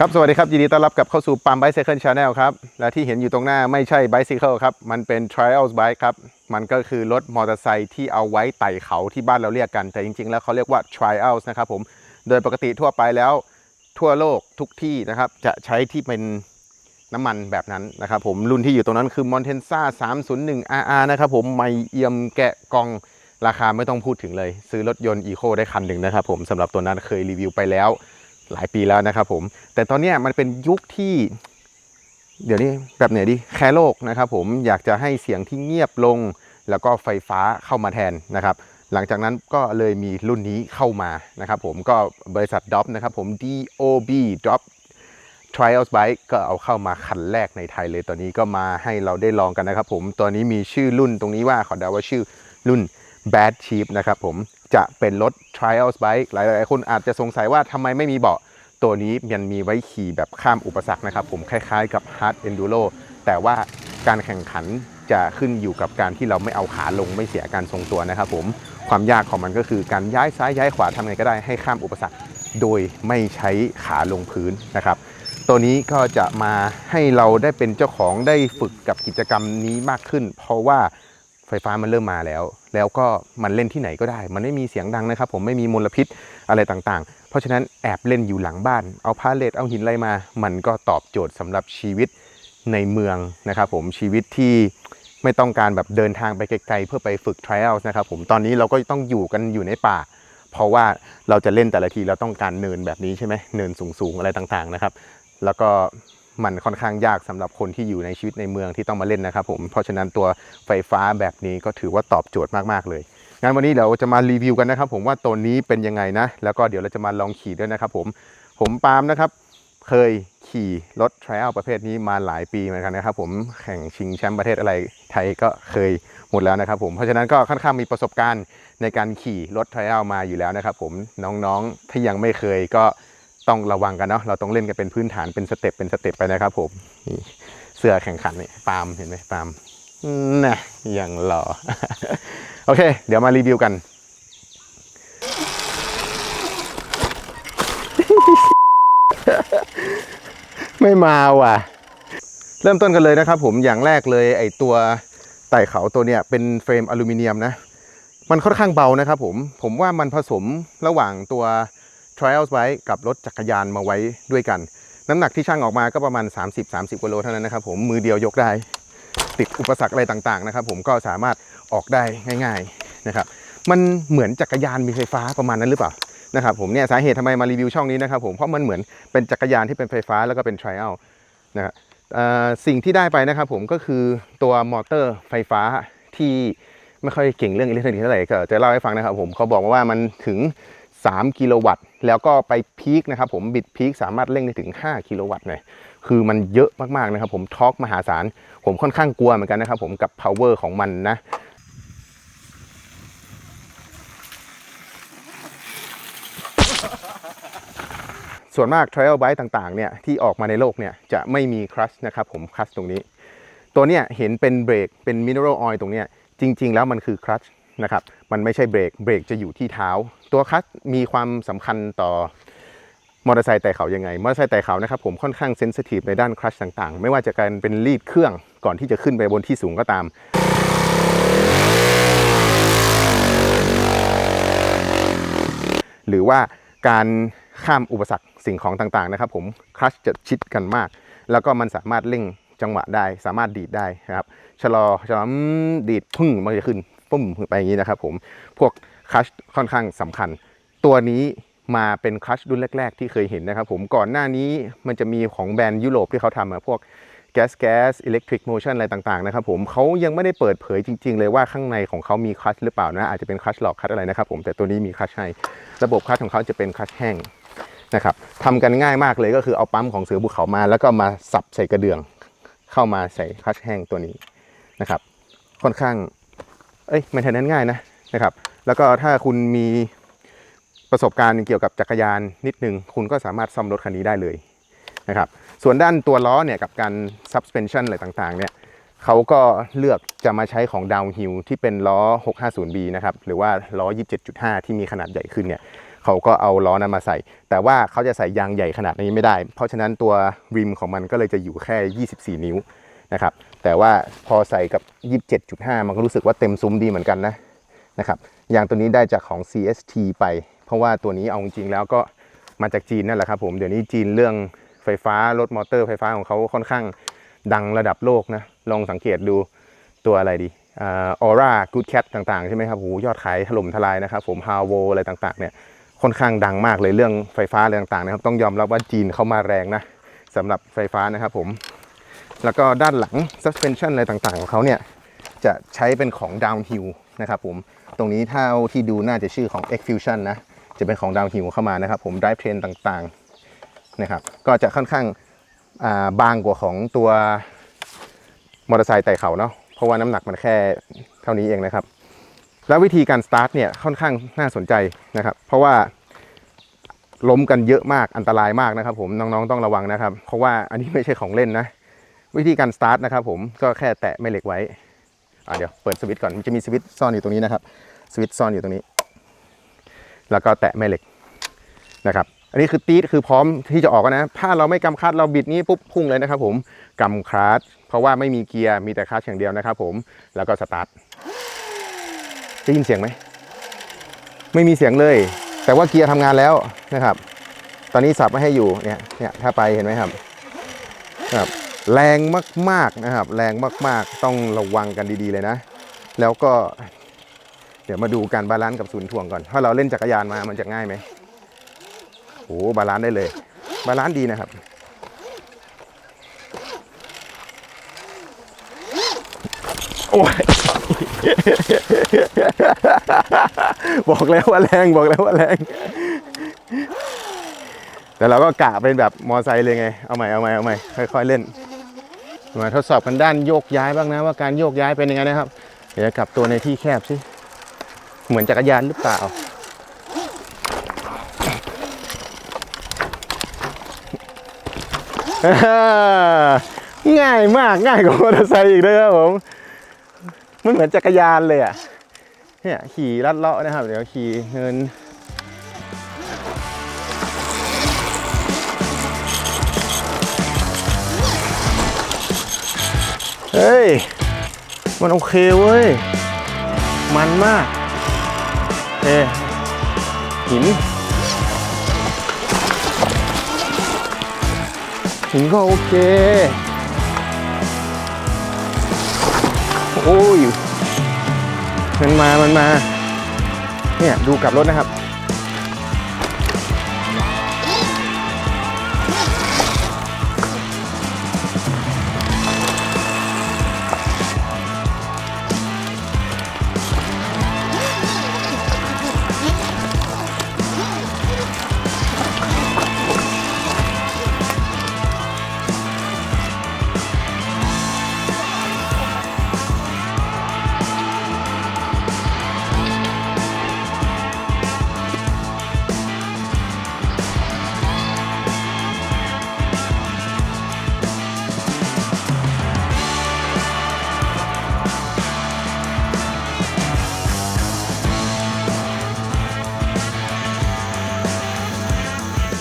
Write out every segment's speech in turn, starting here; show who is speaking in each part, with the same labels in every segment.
Speaker 1: ครับสวัสดีครับยินดีต้อนรับกลับเข้าสู่ปั๊ม Bicycle Channel ครับ และที่เห็นอยู่ตรงหน้าไม่ใช่ Bicycle ครับ มันเป็น Trials Bike ครับ มันก็คือรถมอเตอร์ไซค์ที่เอาไว้ไต่เขาที่บ้านเราเรียกกัน แต่จริงๆ แล้วเขาเรียกว่า Trials นะครับผม โดยปกติทั่วไปแล้วทั่วโลกทุกที่นะครับ จะใช้ที่เป็นน้ำมันแบบนั้นนะครับผมรุ่นที่อยู่ตรงนั้นคือ Montensa 301 RR นะครับผมไม่เอี่ยมแกะกล่องราคาไม่ต้องพูดถึงเลย ซื้อรถยนต์ Eco ได้คันหนึ่งนะครับผมสำหรับตัวนั้นเคยรีวิวไปแล้ว หลายปีแล้วนะครับผมแต่ตอนนี้มันเป็นยุคที่ เดี๋ยวนี้แบบไหนดีแคร์โลกนะครับผมอยากจะให้เสียงที่เงียบลง แล้วก็ไฟฟ้าเข้ามาแทนนะครับ หลังจากนั้นก็เลยมีรุ่นนี้เข้ามานะครับผมก็บริษัทดอ p นะครับผม DOB Drop Trials Bike ก็เอาเข้ามาคันแรกในไทยเลยตอนนี้ก็มาให้เราได้ลองกันนะครับผมตัวนี้มีชื่อรุ่นตรงนี้ว่าขอเดาว่าชื่อรุ่น Bad Cheap นะครับผม จะเป็นรถ Trials Bike หลาย ๆ คนอาจจะสงสัยว่าทำไมไม่มีเบาะ ตัวนี้มันมีไว้ขี่แบบข้ามอุปสรรคนะครับ ผมคล้าย ๆ กับ Hard Enduro แต่ว่าการแข่งขันจะขึ้นอยู่กับการที่เราไม่เอาขาลงไม่เสียการทรงตัวนะครับผมความยากของมันก็คือการย้ายซ้ายย้ายขวาทำไงก็ได้ให้ข้ามอุปสรรค โดยไม่ใช้ขาลงพื้นนะครับ ตัวนี้ก็จะมาให้เราได้เป็นเจ้าของได้ฝึกกับกิจกรรมนี้มากขึ้น เพราะว่า ไฟฟ้ามันเริ่มมาแล้ว แล้วก็มันเล่นที่ไหนก็ได้ มันไม่มีเสียงดังนะครับ ผมไม่มีมลพิษอะไรต่างๆ เพราะฉะนั้นแอบเล่นอยู่หลังบ้าน เอาพาเลทเอาหินอะไรมา มันก็ตอบโจทย์สำหรับชีวิตในเมืองนะครับผมชีวิตที่ไม่ต้องการแบบเดินทางไปไกลๆเพื่อไปฝึก trials นะครับผมตอนนี้เราก็ต้องอยู่กันอยู่ในป่า เพราะว่าเราจะเล่นแต่ละทีเราต้องการเนินแบบนี้ใช่ไหมเนินสูงๆอะไรต่างๆนะครับ แล้วก็ มันค่อนข้างยากสำหรับคนที่อยู่ในชีวิตในเมืองที่ต้องมาเล่นนะครับผมเพราะฉะนั้นตัวไฟฟ้าแบบนี้ก็ถือว่าตอบโจทย์มากๆเลยงั้นวันนี้เราจะมารีวิวกันนะครับ ผมว่าตัวนี้เป็นยังไงนะ แล้วก็เดี๋ยวเราจะมาลองขี่ด้วยนะครับผมผมปาล์มนะครับเคยขี่รถ trial ประเภทนี้มาหลายปีเหมือนกันนะครับ ผมแข่งชิงแชมป์ประเทศอะไรไทยก็เคยหมดแล้วนะครับผมเพราะฉะนั้นก็ค่อนข้างมีประสบการณ์ในการขี่รถ trial มาอยู่แล้วนะครับผมน้องๆที่ยังไม่เคยก็ ต้องระวังกันเนาะเราต้องเล่นกันเป็นพื้นฐานเป็นสเต็ปเป็นสเต็ปไปนะครับผมนี่เสื้อแข่งขันนี่ปาล์มเห็นไหมปาล์มน่ะอย่างหล่อโอเค เดี๋ยวมารีวิวกันไม่มาว่ะ เริ่มต้นกันเลยนะครับผมอย่างแรกเลยไอตัวไต่เขาตัวเนี้ยเป็นเฟรมอลูมิเนียมนะ มันค่อนข้างเบานะครับผมผมว่ามันผสมระหว่างตัว Trials Bike กับรถจักรยานมาไว้ด้วยกัน น้ำหนักที่ช่างออกมาก็ประมาณ 30-30กิโลเท่านั้นนะครับผมมือเดียวยกได้ติดอุปสรรคอะไรต่างๆนะครับผมก็สามารถออกได้ง่าย ๆนะครับ มันเหมือนจักรยานมีไฟฟ้าประมาณนั้นหรือเปล่านะครับผมเนี่ยสาเหตุทำไมมารีวิวช่องนี้นะครับผมเพราะมันเหมือนเป็นจักรยานที่เป็นไฟฟ้าแล้วก็เป็น trial นะครับสิ่งที่ได้ไปนะครับผมก็คือตัวมอเตอร์ไฟฟ้าที่ไม่ค่อยเก่งเรื่องอิเล็กทรอนิกส์เท่าไหร่ก็จะเล่าให้ฟังนะครับผมเขาบอกมาว่ามันถึง 3 กิโลวัตต์ แล้วก็ไปพีคนะครับผมบิดพีคสามารถเร่งได้ถึง 5 กิโลวัตต์เลยคือมันเยอะมากๆนะครับผมทอร์กมหาศาล ผมค่อนข้างกลัวเหมือนกันนะครับผมกับ power ของมันนะส่วนมาก trial bike ต่างๆ เนี่ยที่ออกมาในโลกเนี่ยจะไม่มีคลัชนะครับผมคลัชตรงนี้ ตัวเนี้ยเห็นเป็นเบรกเป็นมิน e รัลออยล์ตรงเนี้ยจริง ๆ แล้วมันคือคลัชนะครับมันไม่ใช่เบรกเบรกจะอยู่ที่เท้า ตัวคลัชมีความสำคัญต่อมอเตอร์ไซค์ไต่เขายังไง มอเตอร์ไซค์ไต่เขานะครับผมค่อนข้างเซนซิทีฟในด้านคลัชต่างๆ ไม่ว่าจะการเป็นลีดเครื่องก่อนที่จะขึ้นไปบนที่สูงก็ตาม หรือว่าการข้ามอุปสรรคสิ่งของต่างๆนะครับผมคลัชจะชิดกันมาก แล้วก็มันสามารถเร่งจังหวะได้ สามารถดีดได้นะครับชะลอชะลอดีดพึ่งมันจะขึ้นปุ้มไปอย่างนี้นะครับผมพวก คลัชค่อนข้างสำคัญ ตัวนี้มาเป็นคลัชรุ่นแรก ๆ ที่เคยเห็นนะครับผมก่อนหน้านี้มันจะมีของแบรนด์ยุโรปที่เขาทำอะพวกแก๊สแก๊สอิเล็กทริกโมชันอะไรต่างๆนะครับผมเขายังไม่ได้เปิดเผยจริง ๆ เลยว่าข้างในของเขามีคลัชหรือเปล่านะ อาจจะเป็นคลัชหลอกคลัชอะไรนะครับผมแต่ตัวนี้มีคลัชให้ ระบบคลัชของเขาจะเป็นคลัชแห้งนะครับทำกันง่ายมากเลยก็คือเอาปั๊มของเสือภูเขามา แล้วก็มาสับใส่กระเดื่อง เข้ามาใส่คลัชแห้งตัวนี้นะครับ ค่อนข้างเอ้ยมันแทนนั้นง่ายนะนะครับ แล้วก็ถ้าคุณมีประสบการณ์เกี่ยวกับจักรยานนิดนึง คุณก็สามารถซ่อมรถคันนี้ได้เลยนะครับส่วนด้านตัวล้อเนี่ยกับการ suspension อะไรต่างๆเนี่ยเขาก็เลือกจะมาใช้ของ downhill ที่เป็นล้อ 650B นะครับหรือว่าล้อ 27.5 ที่มีขนาดใหญ่ขึ้นเนี่ยเขาก็เอาล้อนั้นมาใส่ แต่ว่าเขาจะใส่ยางใหญ่ขนาดนี้ไม่ได้ เพราะฉะนั้นตัวริมของมันก็เลยจะอยู่แค่ 24 นิ้วนะครับแต่ว่าพอใส่กับ 27.5 มันก็รู้สึกว่าเต็มซุ้มดีเหมือนกันนะนะครับ ยางตัวนี้ได้จากของ CST ไป เพราะว่าตัวนี้เอาจริงๆแล้วก็มาจากจีนนั่นแหละครับผมเดี๋ยวนี้จีนเรื่องไฟฟ้ารถมอเตอร์ไฟฟ้าของเขาค่อนข้างดังระดับโลกนะลองสังเกตดูตัวอะไรดีออร่ากูดแคทต่างๆ ใช่ไหมครับโหยอดขายถล่มทลายนะครับผมฮาวโวอะไรต่างๆเนี่ยค่อนข้างดังมากเลยเรื่องไฟฟ้าอะไรต่างๆนะครับต้องยอมรับว่าจีนเข้ามาแรงนะสำหรับไฟฟ้านะครับผม แล้วก็ด้านหลัง suspension อะไรต่างๆ ของเขาเนี่ยจะใช้เป็นของ downhill นะครับผม ตรงนี้ถ้าที่ดูน่าจะชื่อของ X Fusion นะ จะเป็นของ downhill เข้ามานะครับ ผม drive train ต่างๆนะครับ ก็จะค่อนข้างาบางกว่าของตัวมอเตอร์ไซค์ไต่เขาเนาะ เพราะว่าน้ำหนักมันแค่เท่านี้เองนะครับ แล้ววิธีการสตาร์ทเนี่ยค่อนข้างน่าสนใจนะครับ เพราะว่าล้มกันเยอะมากอันตรายมากนะครับ ผมน้องๆต้องระวังนะครับ เพราะว่าอันนี้ไม่ใช่ของเล่นนะ วิธีการสตาร์ทนะครับ ผมก็แค่แตะแม่เหล็กไว้ อ่าเดี๋ยวเปิดสวิตช์ก่อนมันจะมีสวิตช์ซ่อนอยู่ตรงนี้นะครับสวิตช์ซ่อนอยู่ตรงนี้ แล้วก็แตะแม่เหล็กนะครับ อันนี้คือตีดคือพร้อมที่จะออกนะ ถ้าเราไม่กำคลัดเราบิดนี้ปุ๊บพุ่งเลยนะครับ ผมกำคลัดเพราะว่าไม่มีเกียร์มีแต่คลัดอย่างเดียวนะครับ ผมแล้วก็สตาร์ทได้ยินเสียงไหมไม่มีเสียงเลย แต่ว่าเกียร์ทำงานแล้วนะครับ ตอนนี้สับไม่ให้อยู่เนี่ยเนี่ยถ้าไปเห็นไหมครับครับ แรงมากๆนะครับ แรงมากๆต้องระวังกันดีๆเลยนะ แล้วก็ เดี๋ยวมาดูการบาลานซ์กับศูนย์ถ่วงก่อน ถ้าเราเล่นจักรยานมามันจะง่ายไหมโอ้บาลานซ์ได้เลย บาลานซ์ดีนะครับ โอ้ยบอกแล้วว่าแรงบอกแล้วว่าแรง แต่เราก็กะเป็นแบบมอไซค์เลยไง เอาใหม่เอาใหม่เอาใหม่ค่อยๆเล่น มาทดสอบกันด้านโยกย้ายบ้างนะว่าการโยกย้ายเป็นยังไงนะครับ เดี๋ยวกลับตัวในที่แคบสิเหมือนจักรยานหรือเปล่า ง่ายมากง่ายกว่ามอเตอร์ไซค์อีกเลยครับผมมันเหมือนจักรยานเลยอะเนี่ยขี่ลัดเลาะนะครับ เดี๋ยวขี่เงิน เฮ้ย มันโอเคเว้ย มันมากเอหิน หินก็โอเค โอ้ย มันมา มันมา เนี่ย ดูกลับรถนะครับ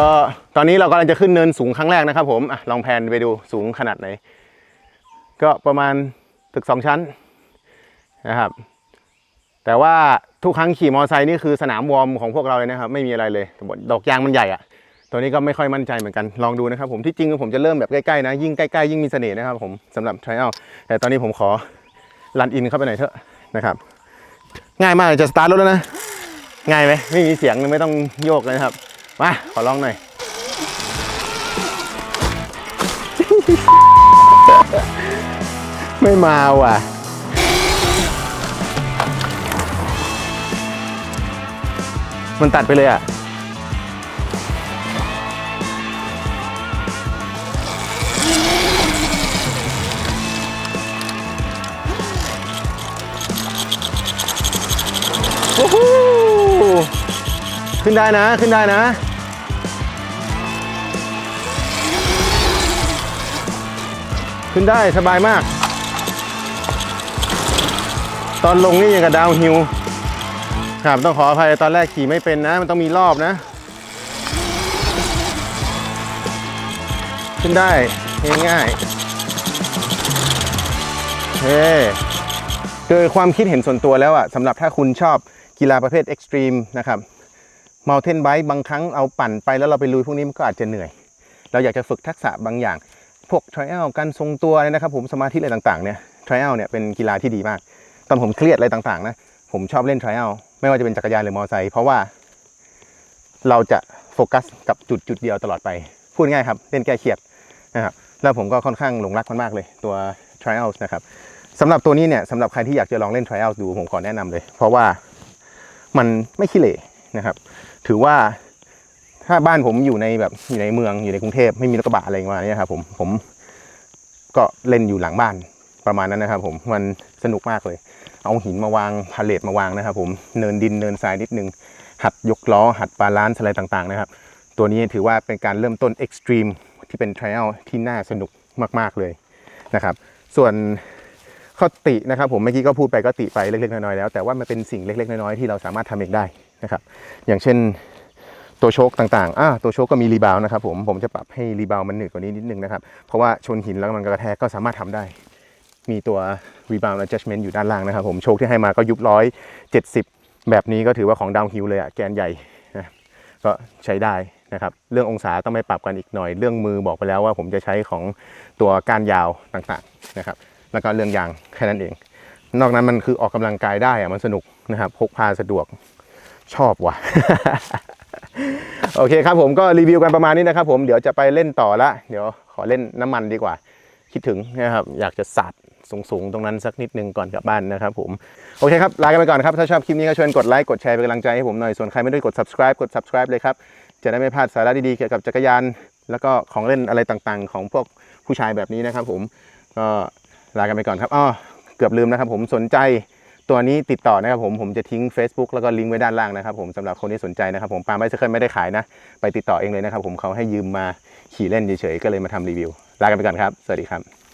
Speaker 1: ก็ตอนนี้เรากำลังจะขึ้นเนินสูงครั้งแรกนะครับ ผมอลองแพนไปดูสูงขนาดไหน ก็ประมาณตึกสองชั้นนะครับ แต่ว่าทุกครั้งขี่มอเตอร์ไซค์นี่คือสนามวอร์มของพวกเราเลยนะครับ ไม่มีอะไรเลยดอกยางมันใหญ่อะตัวนี้ก็ไม่ค่อยมั่นใจเหมือนกันลองดูนะครับผมที่จริงผมจะเริ่มแบบใกล้ๆนะยิ่งใกล้ๆยิ่งมีเสน่ห์นะครับผมสำหรับ trial แต่ตอนนี้ผมขอรันอินเข้าไปหน่อยเถอะนะครับ ง่ายมากจะสตาร์ทรถแล้วนะ ง่ายไหมไม่มีเสียงไม่ต้องโยกเลยนะครับ มา ขอลองหน่อย ไม่มาว่ะ มันตัดไปเลยอะโอ้โหขึ้นได้นะ ขึ้นได้นะ ขึ้นได้สบายมาก ตอนลงนี่ยังกับดาวฮิลครับต้องขออภัยตอนแรกขี่ไม่เป็นนะ มันต้องมีรอบนะ ขึ้นได้ง่ายๆเฮ้โดยความคิดเห็นส่วนตัวแล้วอะสำหรับถ้าคุณชอบกีฬาประเภทเอ็กซ์ตรีมนะครับม u เทนไบ e บางครั้งเอาปั่นไปแล้วเราไปลุยพวกนี้มันก็อาจจะเหนื่อย เราอยากจะฝึกทักษะบางอย่าง พวก trial การทรงตัวเนี่ยนะครับ ผมสมาธิอะไรต่างๆเนี่ย trial เนี่ยเป็นกีฬาที่ดีมาก ตอนผมเครียดอะไรต่างๆนะผมชอบเล่น trial ไม่ว่าจะเป็นจักรยานหรือมอเตอร์ไซค์เพราะว่า เราจะโฟกัสกับจุดจุดเดียวตลอดไป พูดง่ายครับเล่นแก้เครียดนะครับแล้วผมก็ค่อนข้างหลงรักมันมากเลยตัว trials นะครับสำหรับตัวนี้เนี่ยสำหรับใครที่อยากจะลองเล่น trials ดูผมขอแนะนำเลย เพราะว่ามันไม่ขี้เหร่นะครับ ถือว่า ถ้าบ้านผมอยู่ในแบบอยู่ในเมืองอยู่ในกรุงเทพไม่มีรถกระบะอะไรมาเนี่ยครับผมผมก็เล่นอยู่หลังบ้านประมาณนั้นนะครับ ผมมันสนุกมากเลย เอาหินมาวางพาเลตมาวางนะครับ ผมเนินดินเนินทรายนิดนึง หัดยกล้อ หัดบาลานซ์อะไรต่างๆ นะครับ ตัวนี้ถือว่าเป็นการเริ่มต้นเอ็กซ์ตรีมที่เป็นทริอัลที่น่าสนุกมากๆเลยนะครับ ส่วนข้อตินะครับผมเมื่อกี้ก็พูดไปก็ติไปเล็กๆน้อยๆแล้ว แต่ว่ามันเป็นสิ่งเล็กๆน้อยๆที่เราสามารถทำเองได้นะครับ อย่างเช่น ตัวโชคต่างๆอ่าตัวโชคก็มีรีบาวนะครับผม ผมจะปรับให้รีบาวมันหนืดกว่านี้นิดนึงนะครับ เพราะว่าชนหินแล้วมันกระแทกก็สามารถทำได้ มีตัว rebound adjustment อยู่ด้านล่างนะครับผม โชคที่ให้มาก็ยุบร้อยเจ็ดสิบแบบนี้ก็ถือว่าของดาวฮิลเลยอะแกนใหญ่นะก็ใช้ได้นะครับ เรื่ององศาต้องไม่ปรับกันอีกหน่อย เรื่องมือบอกไปแล้วว่าผมจะใช้ของตัวก้านยาวต่างๆนะครับ แล้วก็เรื่องยางแค่นั้นเอง นอกนั้นมันคือออกกำลังกายได้อะมันสนุกนะครับ พกพาสะดวกชอบว่ะ โอเคครับผมก็รีวิวกันประมาณนี้นะครับผมเดี๋ยวจะไปเล่นต่อละเดี๋ยวขอเล่นน้ำมันดีกว่า คิดถึงนะครับอยากจะสัตว์สูงๆ ตรงนั้นสักนิดนึงก่อนกลับบ้านนะครับผม โอเคครับ ลากันไปก่อนครับ ถ้าชอบคลิปนี้ก็ชิญกดไลค์กดแชร์เป็นกำลังใจให้ผมหน่อย ส่วนใครไม่ได้กด subscribe กด subscribe เลยครับ จะได้ไม่พลาดสาระดีๆ เกี่ยวกับจักรยาน แล้วก็ของเล่นอะไรต่างๆ ของพวกผู้ชายแบบนี้นะครับผมก็ลากันไปก่อนครับอ้อเกือบลืมนะครับผมสนใจ ตัวนี้ติดต่อนะครับผมผมจะทิ้ง Facebook แล้วก็ลิงก์ไว้ด้านล่างนะครับผมสำหรับคนที่สนใจนะครับผมปาล์มไบเคิลไม่ได้ขายนะ ไปติดต่อเองเลยนะครับผมเขาให้ยืมมาขี่เล่นเฉยๆก็เลยมาทำรีวิวลากันไปก่อนครับ สวัสดีครับ